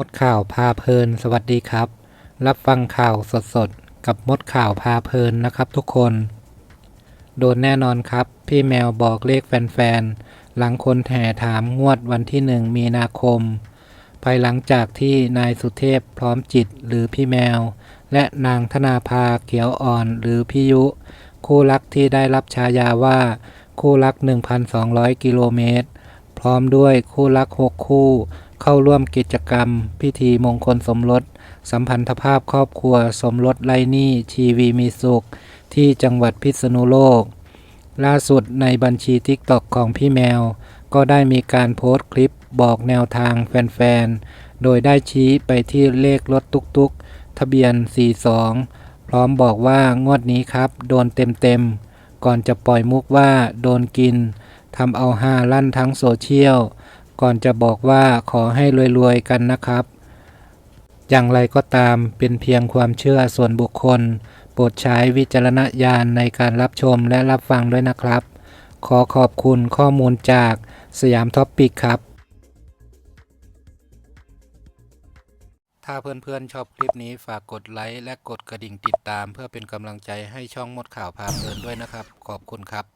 มดข่าวพาเพลิน สวัสดีครับ รับฟังข่าวสดๆ กับมดข่าวพาเพลินนะครับทุกคน โดนแน่นอนครับ พี่แมวบอกเลขแฟนๆ หลังคนแห่ถามงวดวันที่หนึ่งมีนาคม ภายหลังจากที่นายสุเทพพร้อมจิตหรือพี่แมว และนางธนาภาเขียวอ่อนหรือพี่ยุ คู่รักที่ได้รับฉายาว่า คู่รัก 1,200 กิโลเมตร พร้อมด้วยคู่รัก6คู่ เข้าร่วมกิจกรรม พิธีมงคลสมรส สัมพันธภาพครอบครัว สมรสไรหนี้ชีวีมีสุข ที่จังหวัดพิษณุโลก ล่าสุดในบัญชีทิกตอกของพี่แมว ก็ได้มีการโพสต์คลิปบอกแนวทางแฟนๆ โดยได้ชี้ไปที่เลขรถตุกๆ ทะเบียน 42 พร้อมบอกว่างวดนี้ครับ โดนเต็มๆ ก่อนจะปล่อยมุกว่าโดนกิน ทำเอาฮาลั่นทั้งโซเชียล ก่อนจะบอกว่าขอให้รวยๆกันนะครับ อย่างไรก็ตามเป็นเพียงความเชื่อส่วนบุคคล โปรดใช้วิจารณญาณในการรับชมและรับฟังด้วยนะครับ ขอขอบคุณข้อมูลจากสยามท็อปปิกครับ ถ้าเพื่อนๆชอบคลิปนี้ฝากกดไลค์และกดกระดิ่งติดตาม เพื่อเป็นกำลังใจให้ช่องมดข่าวพาเพลินด้วยนะครับ ขอบคุณครับ